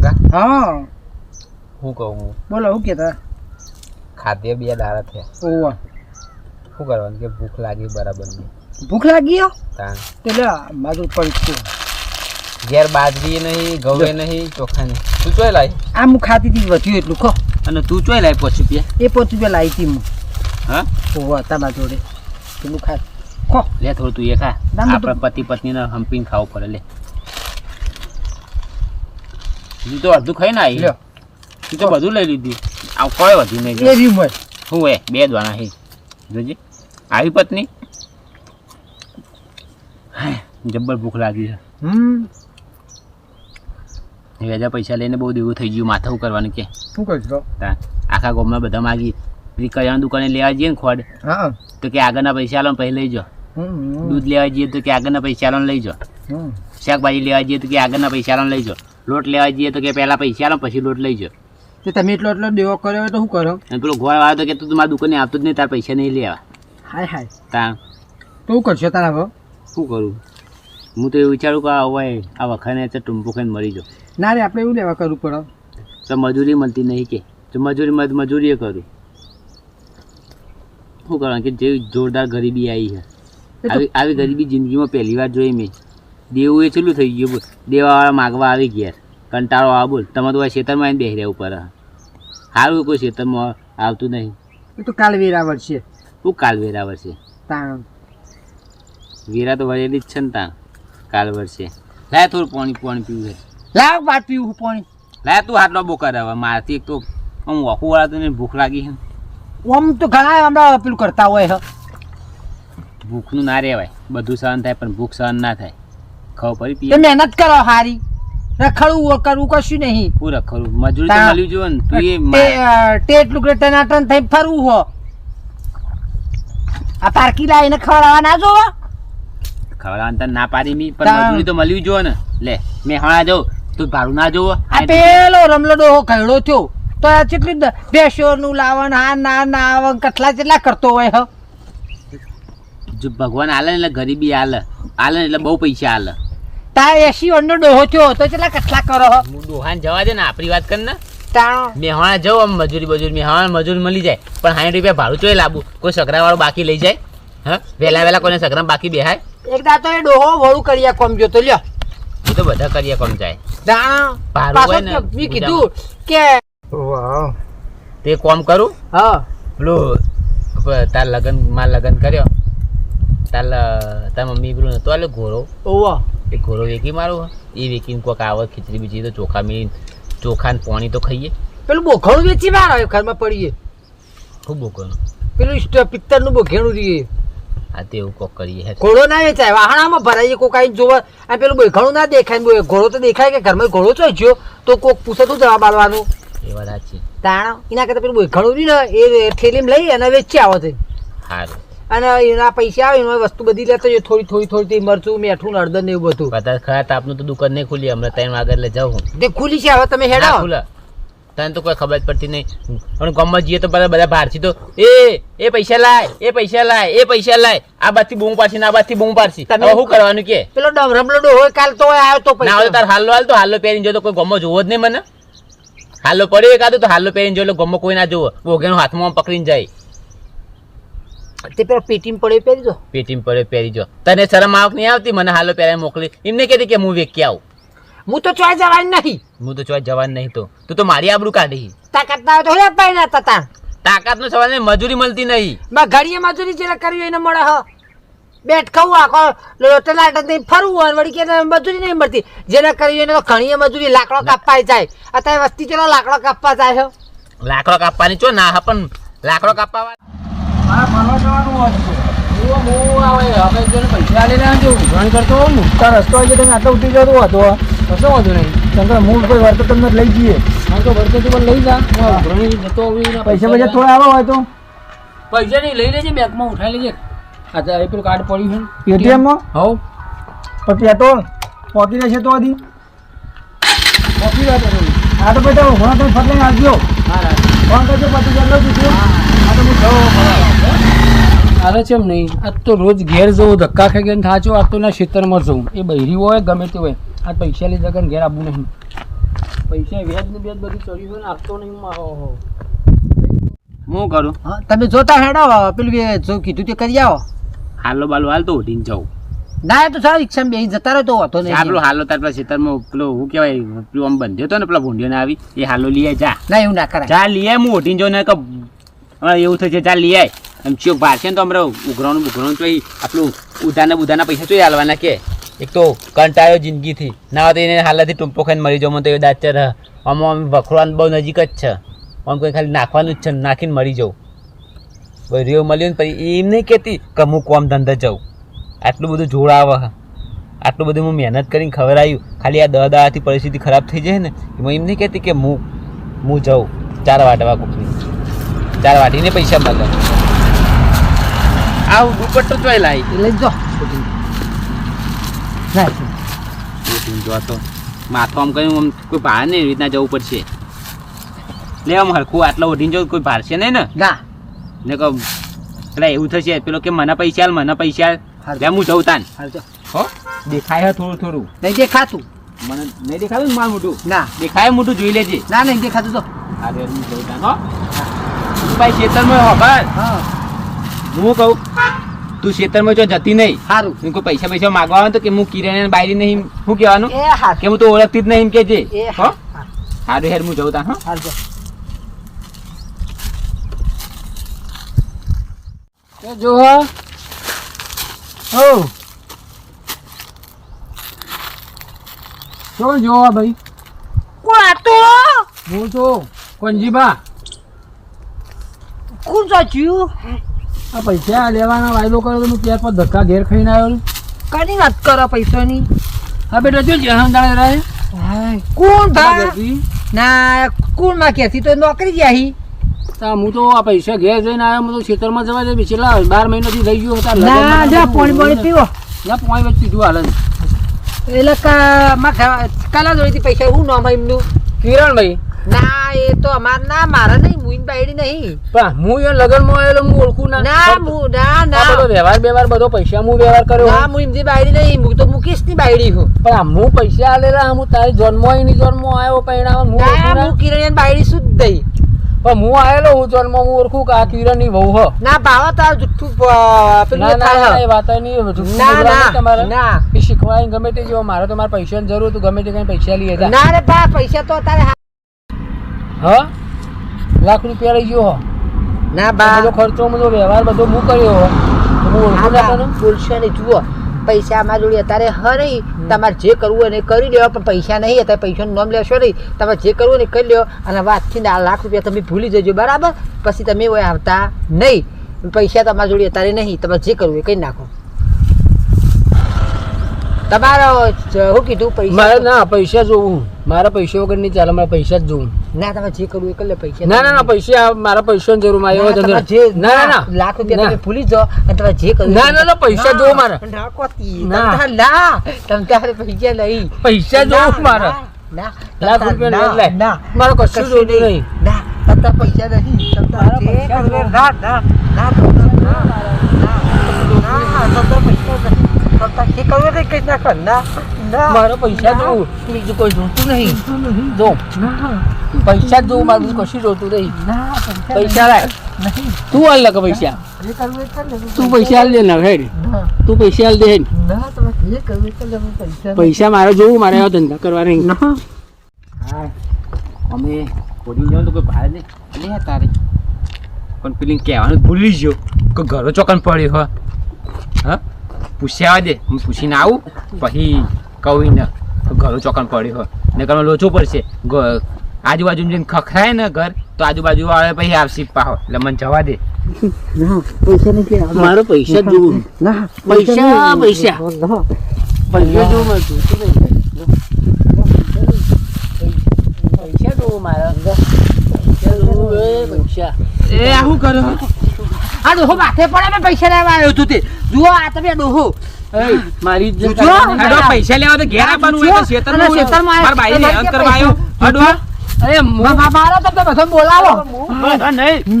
પ્રિયંકા હા. શું કહું હું? બોલો શું કહેતા ખાધે બે દાડા થયા. ઓવા. શું કરવાનું કે ભૂખ લાગી બરાબર નહીં. ભૂખ લાગી તાણ. તે લે મારું પડી ઘેર બાજરી નહીં ઘઉં નહીં ચોખા નહીં તું ચોય લાય. આ હું ખાતી હતી વધ્યું એટલું ખો. અને તું ચોય લાય પછી રૂપિયા એ પોતું બે લાવી હતી હું. હા? ઓવા તારા જોડે. પેલું ખા. ખો. લે થોડું તું એ ખા. આપણે પતિ પત્નીને હંપીને ખાવું પડે લે. તું તો અડધું ખાઈને આવી લ્યો. તું તો બધું લઈ લીધી. આ કોઈ વધ્યું નહીં એ રહ્યું શું હે બે દ્વાણા હે. જોજે. આવી પત્ની? જબ્બર ભૂખ લાગી છે. હમ. વ્યાજા પૈસા લઈને બહુ દેવું થઈ ગયું માથા કરવાનું કે. શું કરશો આખા ગામમાં બધા માગી. કરિયાણા દુકાને લેવા જઈએ ને ખોડ તો કે આગળના પૈસા આલો પછી લઈ જાઓ. હમ દૂધ લેવા જઈએ તો કે આગળના પૈસા આલો લઈ જાઓ. શાકભાજી લેવા જઈએ તો કે આગળના પૈસા આલો લઈ જાઓ. લોટ લેવા જઈએ તો કે પહેલા પૈસા આલો પછી લોટ લઈ જાઓ. તે તમે એટલો એટલો દેવો કર્યો હોય તો શું કરો? અને પેલો ઘોડ વાળો તો કે તું મારા દુકાને આવતો જ નહીં તારા પૈસા નહીં લેવા. હાય હાય. તા તો શું કરશો તારા હવે શું કરું? હું તો એવું વિચારું કે આ હોય આ વખાને તો ટૂંપો ખાઈને મરી જાઉં. ના રે આપણે એવું લેવા કરવું પડે. તો મજૂરી મળતી નહીં કે. તો મજૂરી મત મજૂરી કરું. શું કરવાનું કે જે જોરદાર ગરીબી આવી છે. આવી આવી ગરીબી જિંદગીમાં પહેલી વાર જોઈ મેં. દેવું એ ચેલું થઈ ગયું બોલ. દેવાવાળા માગવા આવી ગયા. કંટાળો આવે બોલ. તમે તો આ ખેતરમાં આવીને બેસી રહ્યા ઉપર. સારું કોઈ ખેતરમાં આવતું નહીં. તો કાલ વેરા છે. શું કાલ વેરા વર્ષે તાણ. વેરા તો વળેલી જ છે ને તાણ. કાલ વર્ષે લાય થોડું પાણી પાણી પીવું છે. લાવ વાત પીવું પાણી. લાય તું હાટલો બોકાર હવે. મારથી એક તો આમ વાકું વાળા તને ભૂખ લાગી છે આમ તો ઘણા હમણાં પેલું કરતા હોય હ. ભૂખનું ના રહેવાય બધું સહન થાય પણ ભૂખ સહન ના થાય. ખબર પડી તે મહેનત કરો હારી. રખડવું કરવું કશું નહીં. હું રખડું? મજૂરી તો મળ્યું ને તું એ તે, મા- ટેટ લુકડે ટનાટન થઈ ફરવું હો. આ પારકી લાઈને ખવડાવવા ના જોવા? ખવડાવવા તને ના પાડી મી પણ મજૂરી તો મળવી જોઈએ ને. લે મેં હણા જાઉં. તું ભાડું ના જોવો. આ પેલો રમલો ડોહો ઘરડો થયો. તો આ કેટલી બેસ્યોનું લાવણ આ ના ના આવન કેટલા કેટલા કરતો હોય હ? જો ભગવાન આલે એટલે ગરીબી આલે. આલે ને એટલે બહુ પૈસા આલે. તાર એસી વનનો ડોહો થયો તો કેટલા કટલા કરો હું? ડોહાને જવા દે ને આપણી વાત કર ને. તાણો. મેં હણા આમ મજૂરી બજૂરી મેં હણા મજૂરી મળી જાય. પણ સાઠ રૂપિયા ભાડું ચોય લાબુ? કોઈ સકરાવાળો બાકી લઈ જાય? હા? વહેલા વહેલા કોઈને સગરા બાકી બેહાય? એક દાતો એ ડોહો વળું કર્યા કોમ જો તો લ્યો. એ તો બધા કર્યા કોમ જાય. તાણો. મેં કીધું કે વાહ. તે કોમ કરું? હા. પેલું તાર લગનમાં લગન કર્યો. તાર લ- તાર મમ્મી પેલું નતો આલે ઘોડો? ઓવા. એ ઘોડો વેકી મારો? એ વેકીને કોક આવે ખીચડી બીજી તો ચોખા મી ચોખા ને પાણી તો ખાઈએ. પેલું બોખણું વેચી મારો ઘરમાં પડીએ. ખૂબ બોકવાનું પેલું પિત્તળનું બોખેણું રહીએ આ તે એવું કોક કરીએ હે. ઘોડો ના વેચાય વાહણામાં ભરાઈએ કોક આઈને જોવા. આ પેલું બોઘણું ના દેખાય ઘોડો તો દેખાય કે ઘરમાં ઘોડો ચોઈ ગયો તો કોક પૂછે તો જવાબ આલવાનું એ વાત સાચી. તાણ એના કરતાં પેલું બોઘણું રહ્યું ને એ થેલીમ લઈ અને વેચી આવો તે. સારું અને એના પૈસા આવે એમાં વસ્તુ બધી લેતો જો થોડી થોડી થોડી થી મરચું મીઠું અડદર ને એવું બધું. બધા ખરા આપનું તો દુકાન નહીં ખુલી હમણાં ત્રણ વાગે એટલે જાઉં તે ખુલી છે હવે તમે હેડા. ખુલા. તને તો કોઈ ખબર જ પડતી નહીં. પણ ગામમાં જઈએ તો બધા બધા બહારથી તો એ એ પૈસા લાય એ પૈસા લાય એ પૈસા લાય. આ બાજથી બૂમ પાડશી ને આ બાજથી બૂમ પાડશી. તમે- શું કરવાનું કે? પેલો ડમ હોય કાલ તો આવ્યો તો ના હોય તાર હાલો હાલ તો હાલો પહેરીને જો તો કોઈ ગમો જોવો જ નહીં મને. હાલો પડ્યો એકાદું તો હાલો પહેરીને જો એટલે ગમો કોઈ ના જોવો. બોગેનો હાથમાં પકડીને જાય. તે પેલો પેટીમ પડે પહેરી દો. પેટીમ પડે પહેરી જો તને શરમ આવક નહીં આવતી? મને હાલો પહેરાય મોકલી. એમને કહેતી કે હું વેકી આવું. હું તો ચોય જવાની નહીં. હું તો ચોય જવાન નહીં તો. તું તો મારી આબરૂ કાઢી. તાકાત ના તો હોયા પાઈ ના તતા તાકાતનો સવાલ નહીં મજૂરી મળતી નહીં. બા ઘડીએ મજૂરી જેલા કરવી એને મળે હ. બેટ ખાવું આખો લોટલા ફરવું હોય વળી કે મજૂરી નહીં મળતી. જેને કરવી એને તો ઘણીએ મજૂરી લાકડો કાપવા જાય. અત્યારે વસ્તી ચલો લાકડો કાપવા જાય લાકડો કાપવાની ચો ના હા પણ લાકડો કાપવા હોય હું ઘણી રસ્તો હોય તમે આટલો ઉઠી જતો હતો કશો વાંધો નહીં. ચંદ્ર હું કોઈ વર્ત તમને લઈ જઈએ. હા તો વર્ત તું લઈ જા. ઘણી જતો પૈસા પૈસા થોડા આવો હોય તો. પૈસા નહીં લઈ લેજે બેંકમાં ઉઠાઈ લેજે. આ એ પેલું કાર્ડ પડ્યું છે. પેટીએમમાં હવ પણ તો પહોંચી રહેશે તો હજી. પહોંચી જાય હા તો બેટા હમણાં તમે ફટ લઈને આવજો ફોન કરજો પછી ચાલો દીધું. હા. છે એમ નહીં. આજ તો રોજ ઘેર જવું ધક્કા ખાઈ ગઈને થાચો આજ તો ના ખેતરમાં જવું. એ બૈરી હોય ગમે તે હોય. આ પૈસા લીધા કરીને ઘેર આવવું નહીં. પૈસા વ્યાજ ને વ્યાજ બધું ચડ્યું હોય ને આપતો નહીં મારો. હું કરું? હા, તમે જોતા હેડો પેલું જો કીધું તે કરી આવો. હાલો બાલો હાલ તો ઉઠીને જાઉં. ના એ તો સારું રિક્ષામાં બે જતા રહ્યો તો વાંધો નહીં. આપણો હાલો તાર પાસે ખેતરમાં પેલો હું કહેવાય પેલું આમ બંધ્યો હતો ને પેલા ભૂંડીઓને આવી. એ હાલો લઈ આય જા. ના એવું ના કરાય. જા લઈએ હું ઉઠીને જાઉં ને કે હમણાં એવું થશે, ચાલ લઈ આય. એમ ચિયો ભારશે ને તો અમારે ઉઘરાણું બુઘરાણું તો આપણું ઉધાના બુધાના પૈસા ચોઈ હાલવાના કે? એક તો કંટાળ્યો જિંદગીથી. ના હોય તો એને હાલથી ટૂંપો ખાઈને મરી જવું તો એ દાચર આમ આમ વખોડવાનું બહુ નજીક જ છે. આમ કોઈ ખાલી નાખવાનું જ છે, નાખીને મરી જાઉં. રેવ મળ્યો ને પછી એમ નહીં કહેતી કે હું કોમ ધંધા જાઉં. આટલું બધું જોડાવ આટલું બધું હું મહેનત કરીને આવ્યું ખાલી આ દહ દાથી પરિસ્થિતિ ખરાબ થઈ જાય ને, એમાં એમ નહીં કહેતી કે હું હું જાઉં. ચાર વાટવા કોકની. ચાર વાટીને પૈસા મળે આ દુપટ્ટો ચોય લાવી લઈ જો. માથું આમ કહ્યું આમ કોઈ ભાર નહીં એવી રીતના જવું પડશે. લે આમ હરખું આટલા ઓઢીને જવું કોઈ ભારશે નહીં ને? ના. ને કહો એટલે એવું થશે પેલો કે મને પૈસા આલ મને પૈસા આલ. લે હું જઉં તાન. હો? દેખાય થોડું થોડું. નહીં દેખાતું. મને નહીં દેખાતું મારું મોટું ના. દેખાય મોટું જોઈ લેજે. ના નહીં દેખાતું તો હા રે હું જઉં તાન હો. તું ભાઈ ખેતરમાં હો. બસ હું કહું? તું ખેતરમાં જો જતી નહીં સારું હું કોઈ પૈસા પૈસા માગવા આવે તો કે હું કિરણ બાયરી નહીં શું કહેવાનું? કે હું તો ઓળખતી જ નહીં કે જે એ હો? હાર હું જઉં તા હા. જો. હો શું જોવા ભાઈ? કોણ આતો હું છું કોંજીબા કોણ સાચ્યું આ પૈસા લેવાના વાયદો કર્યો તો હું ત્યાર પર ધક્કા ઘેર ખાઈને આવ્યો કાની વાત કરો પૈસાની? હા બેટા જો જહાન દાડે રહે. કોણ ભાઈ ના કોણમાં ક્યાંથી તો નોકરી જાય તા હું તો આ પૈસા ઘેર જઈને આવ્યો હું તો ખેતરમાં જવા દે છેલ્લા બાર મહિનાથી થઈ ગયો હતા ના જા પાણી પાણી પીવો. ના પાણી વચ્ચે પીધું હાલ. એટલે કા માં કાલા જોડેથી પૈસા હું નામ એમનું? કિરણભાઈ. ના એ તો અમાર ના મારા નહીં મુઈન પાડી નહીં. પણ હું એ લગનમાં આવેલો હું ઓળખું ના. ના હું ના ના. બધો વ્યવહાર વ્યવહાર બધો પૈસા હું વ્યવહાર કર્યો હા હું. એમની બાયડી નહીં હું તો મુકેશની બાયડી હું. પણ હું પૈસા આલેલા હું તારી જન્મ એની જન્મ આવ્યો પૈણા હું. હું કિરણ બાયડી શું દઈ. પણ હું આવેલો હું જન્મ હું ઓળખું કે આ કિરણની વહુ હ. ના ભાવા તાર જુઠ્ઠું પેલું ના ના થાય એ વાત નહીં જુઠ્ઠું ના ના તમારે. ના. એ શીખવાય ગમે તે જેવો મારે તો મારા પૈસાની જરૂર હતું ગમે તે કઈ પૈસા લઈએ ના રે બા પૈસા તો તારે હા- લાખ રૂપિયા લઈ ગયો હો. ના બા. બધો ખર્ચો બધો વ્યવહાર બધો હું કર્યો હો. બોલશો નહીં જુઓ. પૈસા અમારા જોડે અત્યારે હ નહીં. તમારે જે કરવું હોય ને કરી લેવા પણ પૈસા નહીં અત્યારે પૈસાનું નામ લેશો નહીં. તમારે જે કરવું ને કરી લ્યો અને વાતથી આ લાખ રૂપિયા તમે ભૂલી જજો બરાબર? પછી તમે હોય આવતા નહીં. પૈસા તમારી જોડે અત્યારે નહીં. તમારે જે કરવું એ કરી નાખો. તમારો શું કીધું મારે પૈસા ના પૈસા જોવું મારા પૈસા વગર નહીં ચાલે મારા પૈસા જ જોવું ના તમે જે કરવું એ કરી લે પૈસા. ના ના ના પૈસા મારા પૈસાની જરૂર મારે એવો ના, ધંધો જે- ના લાખ રૂપિયા તમે ભૂલી જાઓ અને તમે જે કરવું ના, ના, ના, પૈસા જોવો મારે. રાખો તી. ના. તમ તારે ના તમ તારે પૈસા લઈ. પૈસા જોવું મારે. ના લાખ રૂપિયા લે. ના. મારો કશું કશું નહીં. ના તમ પૈસા તારે મારા જે કરવું. ના ના ના. ના ના ના પૈસા જે કરવું નાખો ના મારે પૈસા જો બીજું કોઈ જોતું નહીં. જો. પૈસા જોવું મારે બીજું કશું જોતું નહીં. પૈસા લાય તું હાલ લખ પૈસા. તું પૈસા હાલ દે ને હેડ. તું પૈસા હાલ દે હેડ. પૈસા મારે જોવું મારે એવા ધંધા કરવા નહીં અમે કોડી જવાનું તો કોઈ ભાર નહીં. લે તારે. પણ પેલી કહેવાનું ભૂલી ગયો કે ઘરો ચોકન પડ્યો હો? હા પૂછ્યા દે. હું પૂછીને આવું. પછી કહું ને ઘરો ચોકન પડ્યો હોય. ને ઘરમાં લોચો પડશે. આજુબાજુ જઈને ખખરાય ને ઘર તો આજુબાજુ વાળા પછી આવશે પાહો. એટલે મને જવા દે. ના પૈસા નથી આવતા. પૈસા જોવું. પૈસા, પૈસા. પૈસા. જોવું પૈસા જોવું મારે પૈસા એ આ શું કરો? આ ડોહો માથે પડે મેં પૈસા લેવા આવ્યો છું તે. જુઓ આ તમે ડોહો. મારી. પૈસા લેવા તો ઘેર આવવાનું હોય તો માં શેતરમાં મારા ભાઈને આવ્યો. કરવા આવ્યો. અરે મુ- મા- તમે બધો બોલાવો. નહીં.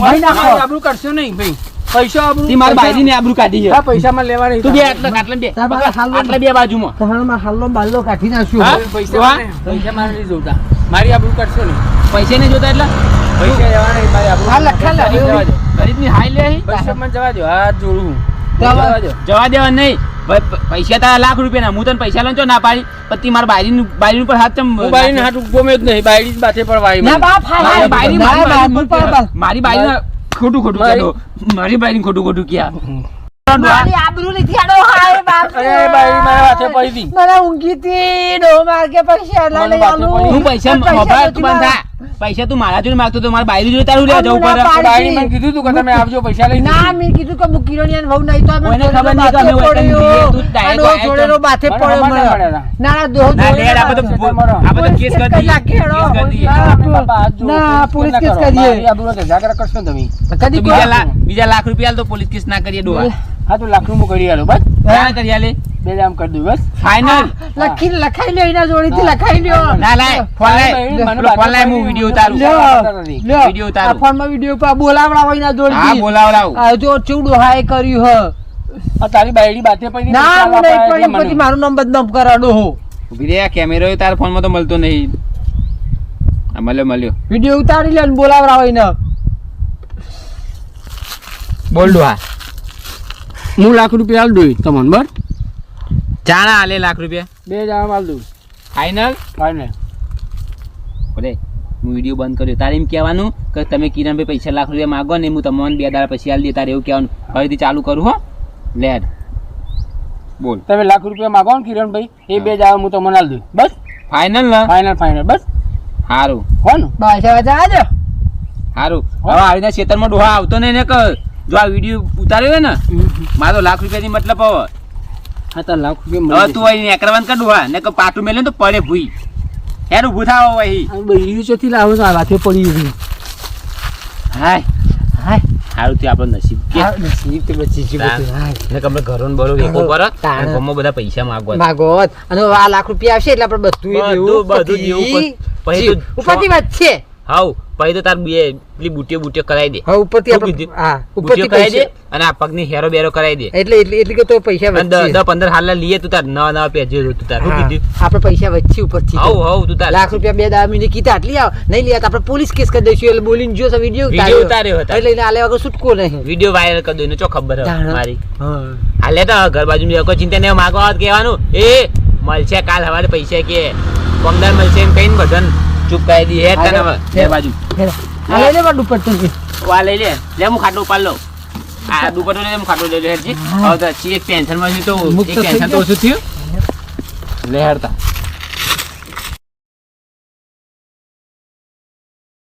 ભાઈ નાખો. કરશો નહીં ભાઈ. પૈસા આબરૂ- તી મારી બાયરીની આબરૂ કાઢી છે. હા, પૈસામાં લેવાની તું બે આટલા આટલા બે તાર પાસે હાલ આટલા બે બાજુમાં. તમારામાં હાલો બાલ્લો કાઢી નાખ્યું. પૈસા પૈસા મારે નહીં જોતા. મારી આબરૂ કાઢશો ને પૈસા નહીં જોતા એટલે? પૈસા લેવા નહીં મારી આબરૂ. હા, લખા લે. ગરીબ જવા હાઈ લે. પૈસા મને જવા દો હાથ જોડું. જવા- જવા દો. જવા દેવા નહીં. પૈસા તારા લાખ રૂપિયાના હું તને પૈસા લઉં છો ના પાડી? પછી તી મારા બાયરીનું બાયરીનું પર હાથ ચમ હું બારીને હાથ ગમે જ નહીં બાયડી જ માથે પર વાઈ ના બાપ હા, મારી બાયરી મારી બાપ, બાયરી બાપ, બાપ. મારી બાયરી ખોટું ખોટું મારી- કહેતો મારી બાયરી ખોટું ખોટું ક્યાં પૈસા હું પૈસા તું મારા. જોડે માંગતો તો મારા બાયરી જોડે તારું લેવા જવું પડે બાયરી મને કીધું તું કે તમે આવજો પૈસા લઈ ના મેં કીધું કે હું ની અને વહુ નહીં તો મને ખબર નહીં કે અમે વતન પડ્યો. તું જોડેનો તો. પડ્યો મને. ના. ના ના ના લેડ આપણે તો માથે. તો કેસ કરી દઈએ કેસ કરી ના, પોલીસ કેસ ના કરો. આ બુરો આબરૂ કરશો તમે કદી બીજા લાખ બીજા લાખ રૂપિયા આલ તો પોલીસ કેસ ના કરીએ ડોવા હા તો લાખ રૂપિયા કરી આલો બસ ક્યાં કરી આલે બે જામ કરી દઉં બસ? ફાઇનલ લખી લખાઈ લ્યો એના જોડેથી લખાઈ લ્યો. ના લાય. ફોન લાય ફોન લાય હું વિડિયો ઉતારું. લ્યો, વિડિયો ઉતારો. આ ફોનમાં વીડિયો પર બોલાવડાવો એના હા બોલાવડાવ. આ જો ચૂડો હાય કર્યું હ. આ તારી બાયડી બાતે પડી ના હું નહીં પડી પછી. મારું નામ બદનામ કરાડો હો. ઊભી રે કેમેરો એ ફોનમાં તો મળતો નહીં. આ મળ્યો મળ્યો. વીડિયો ઉતારી લે ને બોલાવડાવો એને. બોલ ડોહા હું લાખ રૂપિયા આલ દઉં તમને બર ચાણા આલે લાખ રૂપિયા. બે જામ માલ દઉં. ફાઇનલ ફાઇનલ બોલે હું વીડિયો બંધ કર્યો. તારે એમ કહેવાનું કે તમે કિરણભાઈ પૈસા લાખ રૂપિયા માગો ને હું તમને બે દાડા પછી આલી દે તારે એવું કહેવાનું. ફરીથી ચાલુ કરું હો. લેડ બોલ. તમે લાખ રૂપિયા માગો ને કિરણભાઈ એ બે જામ હું તમને આલ દઉં. બસ? ફાઇનલ ને? ફાઇનલ ફાઇનલ બસ? સારું હો ને બાદશાહ બાદશાહ આજો. સારું હવે આવીને ખેતરમાં ડોહા આવતો નહીં ને કર જો આ વીડિયો ઉતાર્યો હોય ને મારો લાખ રૂપિયાની મતલબ હવે. હા તો લાખ રૂપિયા તું અહીં એકરવાન કર ડોહા ને કે પાટું મેલે તો પડે ભૂઈ. ઊભું થાવ અહીં. બૈરી ચોથી લાવો આ વાતે પડી હાય હાય. સારું થયું આપણો નસીબ કે. નસીબ તો બચી ગયું હાય. ને ઘરો ને બરો વેકો. બધા પૈસા માગવા અને આ લાખ રૂપિયા આવશે એટલે આપણે બધું બધું બધું દેવું પછી ઉપરથી વાત છે. હાવ પછી તો તાર બે પેલી બુટીઓ બુટીઓ કરાવી દે. હા ઉપરથી હા ઉપરથી કરાવી દે અને આ પગની હેરો બેરો કરાવી દે. એટલે એટલે એટલે કે તો પૈસા વચ્ચે. 10 15 હાલ લઈએ તું તાર નવા નવા પેજે તું તાર. શું કીધું? આપણે પૈસા વચ્ચે ઉપરથી. હાવ હાવ તું તાર. લાખ રૂપિયા બે દામી ને કીધા આટલી આવ. નહીં લે તો આપણે પોલીસ કેસ કરી દઈશું એટલે બોલીને જો વીડિયો વીડિયો ઉતાર્યો. હતો. એટલે એને આલે વગર છૂટકો નહીં. વીડિયો વાયરલ કરી દો ચો ખબર મારી. હા. હાલે તો ઘર બાજુ કોઈ ચિંતા નહીં માગવા કહેવાનું. એ મળશે કાલ હવારે પૈસા કે પંદર મળશે એમ કહીને બધાને. ચૂપ કરી દી હે તને બે બાજુ. આ લઈ લે પણ દુપટ્ટો છે. વા લઈ લે. લે હું ખાટલો ઉપાડ લઉં. આ દુપટ્ટો લે હું ખાટલો લઈ લે હેરજી હવે તો એક ટેન્શનમાં છે તો એક ટેન્શન તો ઓછું થયું. લે હેડતા.